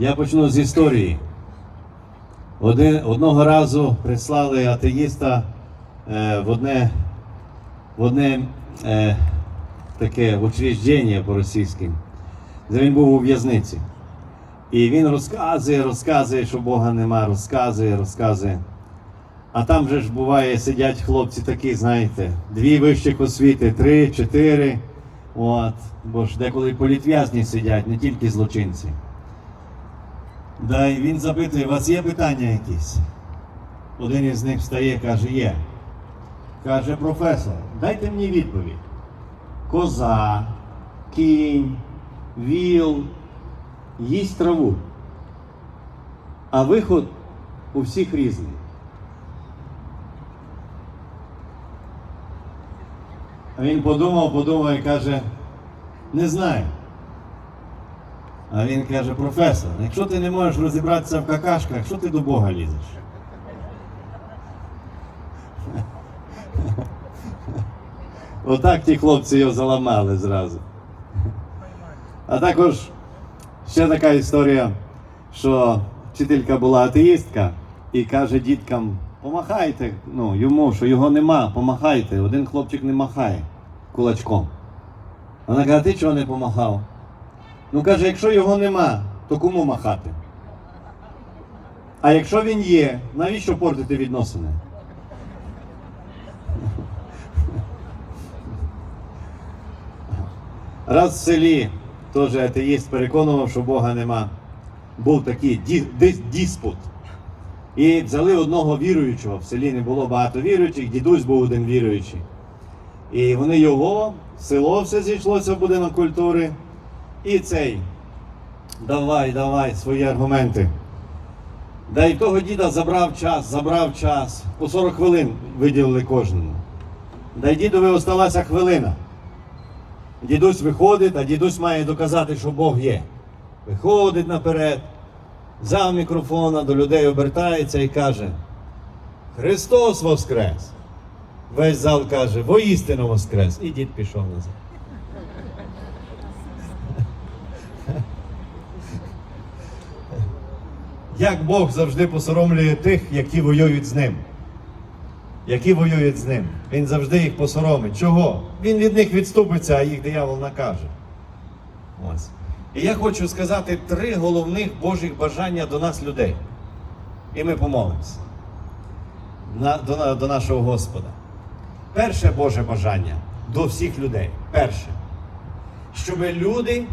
Я почну з історії. Один, одного разу прислали атеїста е, в одне, в одне е, таке учреждення по-російськи, де він був у в'язниці. І він розказує, розказує, що Бога нема, розказує, розказує. А там же ж буває, сидять хлопці такі, знаєте, дві вищих освіти, три, чотири. От, бо ж деколи політв'язні сидять, не тільки злочинці. Да, і він запитує, у вас є питання якісь? Один із них встає, каже, є. Каже, професор, дайте мені відповідь. Коза, кінь, віл, їсть траву. А виход у всіх різний. А він подумав, подумав і каже, не знаю. А він каже, професор, якщо ти не можеш розібратися в какашках, що ти до Бога лізеш? Отак ті хлопці його заламали зразу. А також ще така історія, що вчителька була атеїстка і каже діткам, помахайте ну, йому, що його нема, помахайте. Один хлопчик не махає кулачком. Вона каже, ти чого не помахав? Ну каже, якщо його нема, то кому махати? А якщо він є, навіщо портити відносини? Раз в селі теж атеїст переконував, що Бога нема. Був такий ді- дис- диспут. І взяли одного віруючого. В селі не було багато віруючих, дідусь був один віруючий. І вони його, село все зійшлося в будинок культури. І цей. Давай, давай свої аргументи. Да і того діда забрав час, забрав час. По 40 хвилин виділили кожному. Да й дідові осталася хвилина. Дідусь виходить, а дідусь має доказати, що Бог є. Виходить наперед, за мікрофона до людей обертається і каже: Христос Воскрес! Весь зал каже, воістину Воскрес! І дід пішов назад. Як Бог завжди посоромлює тих, які воюють з ним. Які воюють з ним. Він завжди їх посоромить. Чого? Він від них відступиться, а їх диявол накаже. Ось. І я хочу сказати три головних Божих бажання до нас, людей. І ми помолимося. На, до, до нашого Господа. Перше Боже бажання до всіх людей. Перше. Щоб люди,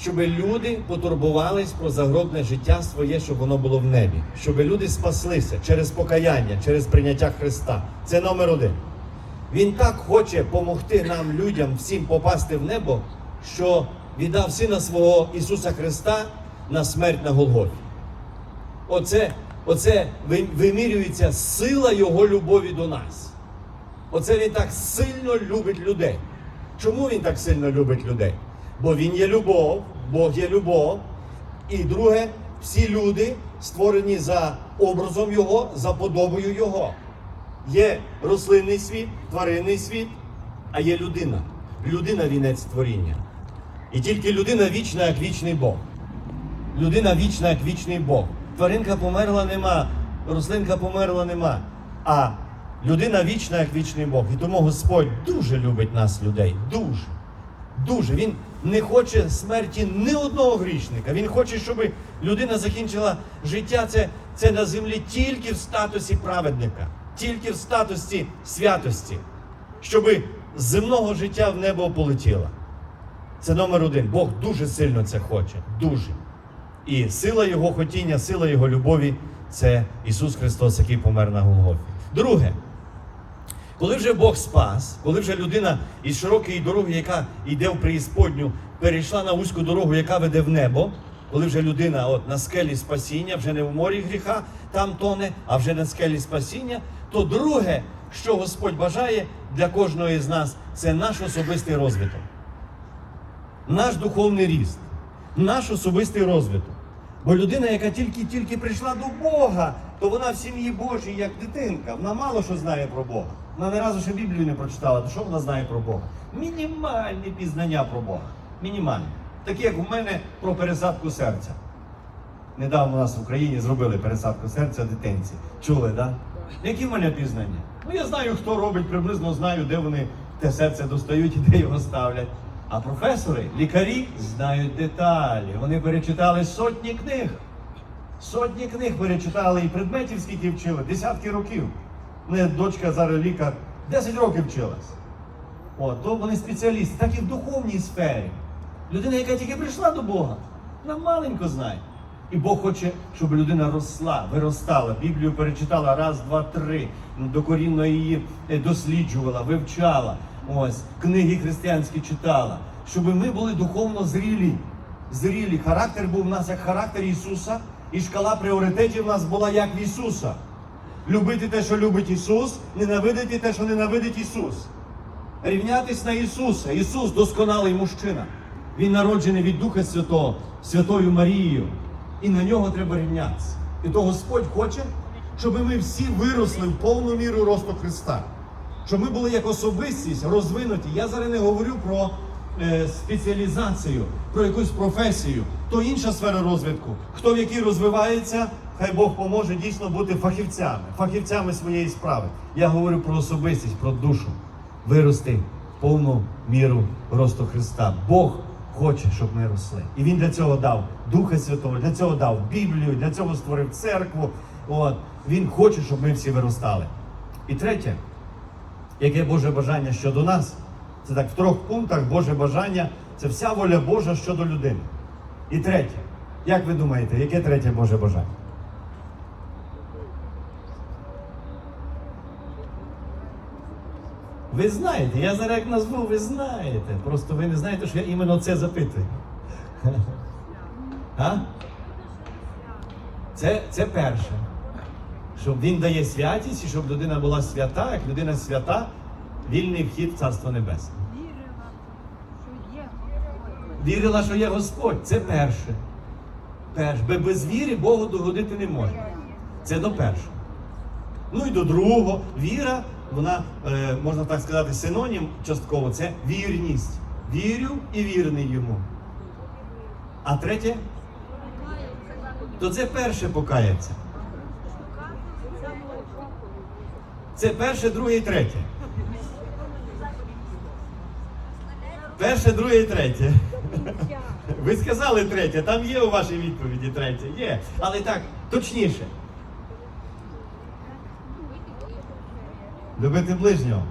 щоб люди потурбувались про загробне життя своє, щоб воно було в небі. Щоб люди спаслися через покаяння, через прийняття Христа. Це номер один. Він так хоче допомогти нам, людям, всім попасти в небо, що віддав Сина свого Ісуса Христа на смерть на Голгофі. Оце, оце вимірюється сила Його любові до нас. Оце він так сильно любить людей. Чому він так сильно любить людей? Бо він є любов, Бог є любов. І друге, всі люди створені за образом Його, за подобою Його. Є рослинний світ, тваринний світ, а є людина. Людина вінець творіння. І тільки людина вічна, як вічний Бог. Людина вічна, як вічний Бог. Тваринка померла нема, рослинка померла нема. А людина вічна, як вічний Бог. І тому Господь дуже любить нас, людей. Дуже. Дуже. Він не хоче смерті ні одного грішника. Він хоче, щоб людина закінчила життя це, це на землі тільки в статусі праведника, тільки в статусі святості, щоб земного життя в небо полетіла. Це номер один. Бог дуже сильно це хоче. Дуже. І сила Його хотіння, сила Його любові це Ісус Христос, який помер на Голгофі. Друге, коли вже Бог спас, коли вже людина із широкої дороги, яка йде в преісподню, перейшла на вузьку дорогу, яка веде в небо, коли вже людина от, на скелі спасіння, вже не в морі гріха, там тоне, а вже на скелі спасіння, то друге, що Господь бажає для кожного із нас, це наш особистий розвиток наш духовний ріст, наш особистий розвиток. Бо людина, яка тільки-тільки прийшла до Бога, то вона в сім'ї Божій, як дитинка. Вона мало що знає про Бога. Вона не разу ще Біблію не прочитала. То що вона знає про Бога? Мінімальні пізнання про Бога. Мінімальні. Такі, як у мене про пересадку серця. Недавно у нас в Україні зробили пересадку серця дитинці. Чули, так? Да? Які в мене пізнання? Ну я знаю, хто робить, приблизно знаю, де вони те серце достають і де його ставлять. А професори, лікарі знають деталі. Вони перечитали сотні книг. Сотні книг перечитали і предметів, скільки вчили, десятки років. Мене дочка зараз лікар 10 років вчилась. От, то вони спеціалісти, так і в духовній сфері. Людина, яка тільки прийшла до Бога, вона маленько знає. І Бог хоче, щоб людина росла, виростала, Біблію перечитала раз, два, три, докорінно її е, досліджувала, вивчала. Ось, книги християнські читала, щоб ми були духовно зрілі. Зрілі. Характер був у нас як характер Ісуса, і шкала пріоритетів у нас була як в Ісуса. Любити те, що любить Ісус, ненавидити те, що ненавидить Ісус. Рівнятись на Ісуса. Ісус досконалий мужчина. Він народжений від Духа Святого, Святою Марією. І на нього треба рівнятися. І то Господь хоче, щоб ми всі виросли в повну міру росту Христа. Щоб ми були як особистість розвинуті. Я зараз не говорю про е, спеціалізацію, про якусь професію. То інша сфера розвитку. Хто в якій розвивається, хай Бог поможе дійсно бути фахівцями, фахівцями своєї справи. Я говорю про особистість, про душу. Вирости в повну міру росту Христа. Бог хоче, щоб ми росли. І Він для цього дав Духа Святого, для цього дав Біблію, для цього створив церкву. От. Він хоче, щоб ми всі виростали. І третє, яке Боже бажання щодо нас, це так в трьох пунктах Боже бажання це вся воля Божа щодо людини. І третє, як ви думаєте, яке третє Боже бажання? Ви знаєте, я зараз як назву, ви знаєте. Просто ви не знаєте, що я іменно це запитую. А? Це, це перше. Щоб він дає святість і щоб людина була свята, як людина свята, вільний вхід в Царство Небесне. Вірила, що є Господь. Це перше. Перше. Бо без віри Богу догодити не можна. Це до першого. Ну і до другого. Віра, вона, е, можна так сказати, синонім частково це вірність. Вірю і вірний йому. А третє, то це перше покаяться. Це перше, друге і третє. Перше, друге і третє. Ви сказали третє, там є у вашій відповіді третє, є. Але так, точніше. Любити ближнього.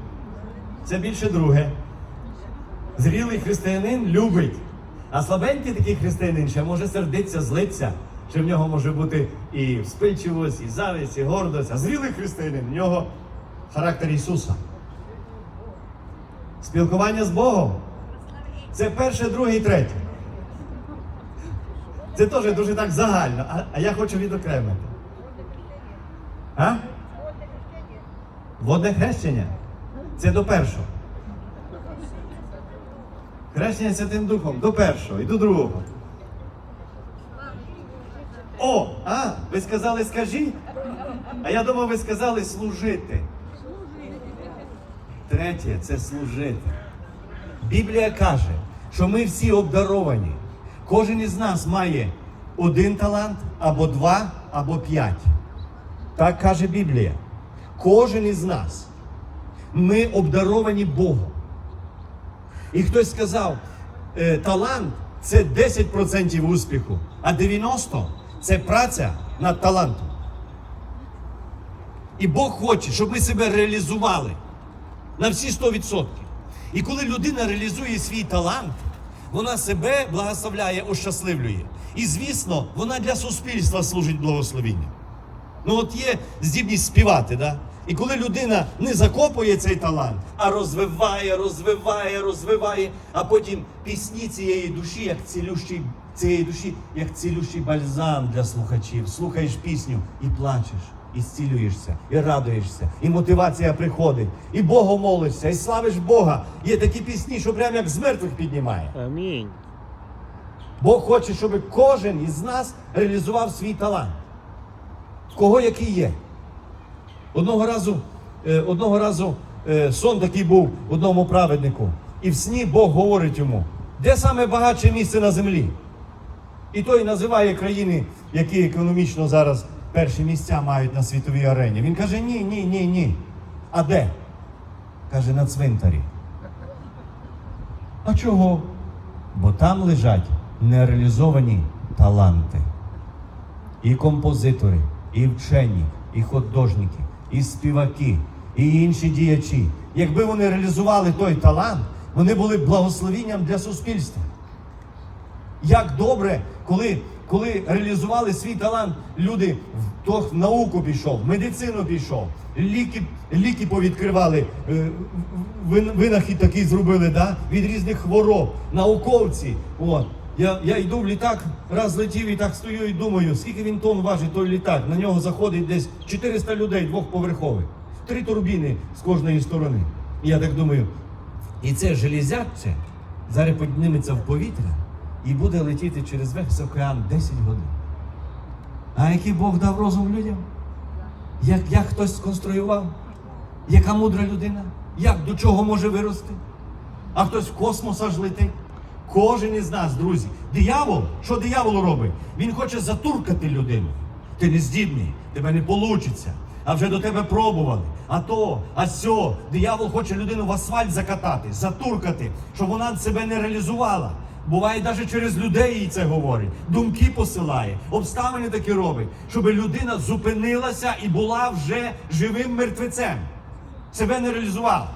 Це більше друге. Зрілий християнин любить. А слабенький такий християнин ще може сердитися, злитися. Ще в нього може бути і вспильчивость, і зависть, і гордость. А зрілий християнин в нього характер Ісуса. Спілкування з Богом. Це перше, друге і третє. Це теж дуже так загально, а, а я хочу відокремити. А? Водне хрещення. Це до першого. Хрещення Святим Духом до першого і до другого. О, а, ви сказали скажіть? А я думав, ви сказали служити. Третє це служити. Біблія каже, що ми всі обдаровані. Кожен із нас має один талант, або два, або п'ять. Так каже Біблія. Кожен із нас. Ми обдаровані Богом. І хтось сказав, е, талант це 10% успіху, а 90% це праця над талантом. І Бог хоче, щоб ми себе реалізували на всі 100%. І коли людина реалізує свій талант, вона себе благословляє, ощасливлює. І звісно, вона для суспільства служить благословінням. Ну от є здібність співати, да? І коли людина не закопує цей талант, а розвиває, розвиває, розвиває, а потім пісні цієї душі, як цілющий, цієї душі, як цілющий бальзам для слухачів. Слухаєш пісню і плачеш, і зцілюєшся, і радуєшся, і мотивація приходить, і Богу молишся, і славиш Бога. Є такі пісні, що прямо як з мертвих піднімає. Амінь. Бог хоче, щоб кожен із нас реалізував свій талант. Кого який є. Одного разу, е, одного разу е, сон такий був одному праведнику. І в сні Бог говорить йому, де саме багатше місце на землі? І той називає країни, які економічно зараз перші місця мають на світовій арені. Він каже: ні, ні, ні, ні. А де? Каже, на цвинтарі. А чого? Бо там лежать нереалізовані таланти. І композитори, і вчені, і художники, і співаки, і інші діячі. Якби вони реалізували той талант, вони були благословінням для суспільства. Як добре, коли, коли реалізували свій талант, люди хто в науку пішов, в медицину пішов, ліки, ліки повідкривали, е, винахід такий зробили да? від різних хвороб, науковці. От. Я, я йду в літак, раз летів і так стою і думаю, скільки він тонн важить той літак. На нього заходить десь 400 людей двохповерхових, три турбіни з кожної сторони. І я так думаю, і це железяче зараз підніметься в повітря і буде летіти через весь океан 10 годин. А який Бог дав розум людям? Як, як хтось сконструював? Яка мудра людина? Як до чого може вирости? А хтось в космос аж летить? Кожен із нас, друзі. Диявол, що диявол робить? Він хоче затуркати людину. Ти не здібний, тебе не вийде. А вже до тебе пробували. А то, а сьо. Диявол хоче людину в асфальт закатати, затуркати, щоб вона себе не реалізувала. Буває навіть через людей їй це говорить, думки посилає, обставини такі робить, щоб людина зупинилася і була вже живим мертвецем. Себе не реалізувала.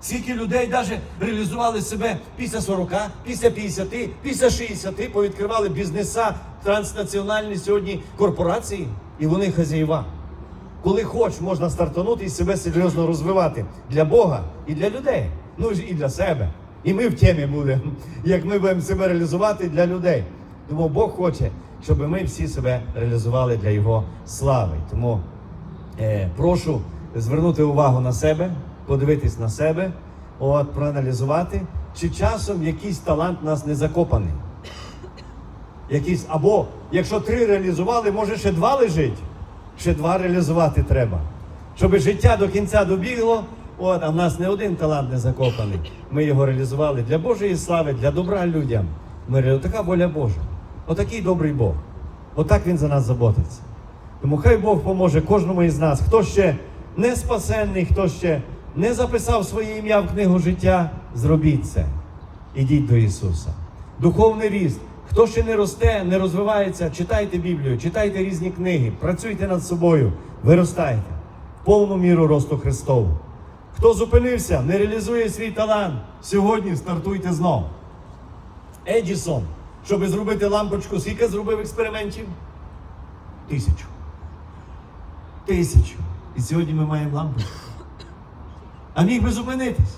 Скільки людей навіть реалізували себе після 40, після 50, після 60, повідкривали бізнеса, транснаціональні сьогодні корпорації, і вони хазяїва. Коли хоч, можна стартанути і себе серйозно розвивати для Бога і для людей, ну і для себе. І ми в темі будемо, як ми будемо себе реалізувати для людей. Тому Бог хоче, щоб ми всі себе реалізували для Його слави. Тому Е, прошу звернути увагу на себе, подивитись на себе, от, проаналізувати, чи часом якийсь талант у нас не закопаний. Якийсь, або якщо три реалізували, може ще два лежить. Ще два реалізувати треба. Щоб життя до кінця добігло, от, а в нас не один талант не закопаний. Ми його реалізували для Божої слави, для добра людям. Ми така воля Божа. Отакий добрий Бог. Отак він за нас заботиться. Тому хай Бог поможе кожному із нас, хто ще не спасенний, хто ще не записав своє ім'я в книгу життя, зробіть це. Ідіть до Ісуса. Духовний ріст. Хто ще не росте, не розвивається, читайте Біблію, читайте різні книги, працюйте над собою, виростайте повну міру росту Христову. Хто зупинився, не реалізує свій талант, сьогодні стартуйте знов. Едісон, щоб зробити лампочку, скільки зробив експериментів? Тисячу. Тисячу. І сьогодні ми маємо лампочку. А міг би зупинитись.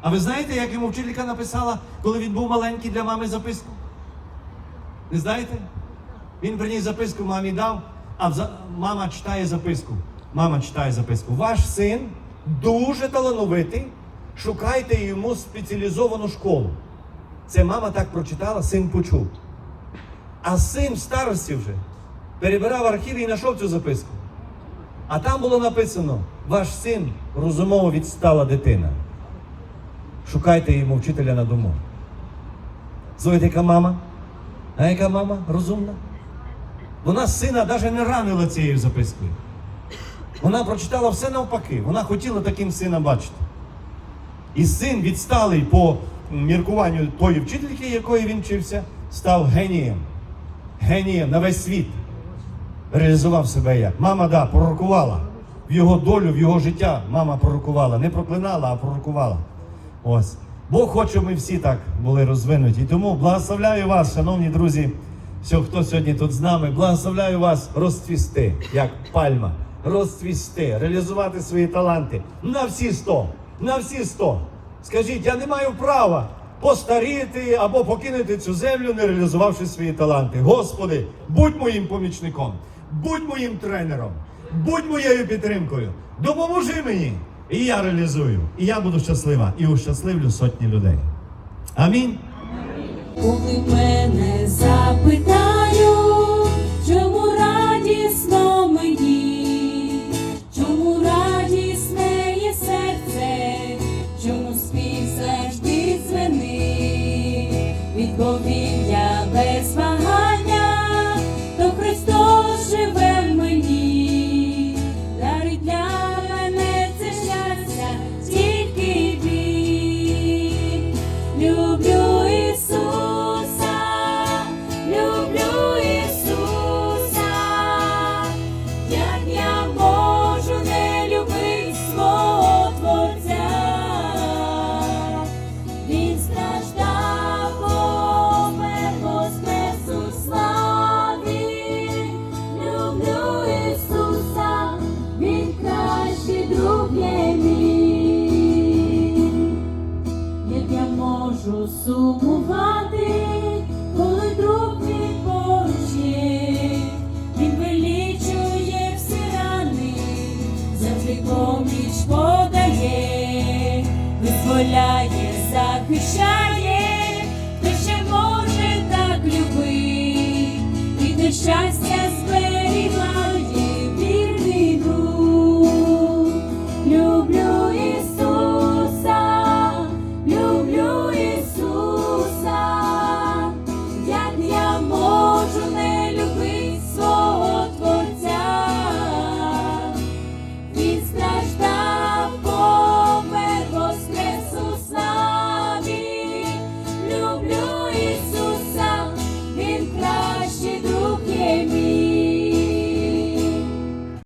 А ви знаєте, як йому вчителька написала, коли він був маленький для мами записку? Не знаєте? Він приніс записку мамі дав, а мама читає записку. Мама читає записку. Ваш син дуже талановитий, шукайте йому спеціалізовану школу. Це мама так прочитала, син почув. А син в старості вже перебирав архів і знайшов цю записку. А там було написано: ваш син розумово відстала дитина. Шукайте йому вчителя на дому. Слухайте, яка мама? А яка мама розумна? Вона сина навіть не ранила цією запискою. Вона прочитала все навпаки. Вона хотіла таким сина бачити. І син, відсталий по міркуванню тої вчительки, якої він вчився, став генієм. Генієм на весь світ. Реалізував себе як. Мама, да, пророкувала. В його долю, в його життя мама пророкувала. Не проклинала, а пророкувала. Ось. Бог хоче, щоб ми всі так були розвинуті. І тому благословляю вас, шановні друзі, що хто сьогодні тут з нами, благословляю вас розцвісти, як пальма, розцвісти, реалізувати свої таланти на всі сто, на всі сто. Скажіть, я не маю права постаріти або покинути цю землю, не реалізувавши свої таланти. Господи, будь моїм помічником, будь моїм тренером, будь моєю підтримкою. Допоможи мені. І я реалізую, і я буду щаслива, і ущасливлю сотні людей. Амінь. Коли мене запитаю, сумувати, коли друг мій поруч є, він вилічує всі рани, завжди поміч подає, визволяє, захищає, те ще може так любить, і нещастя.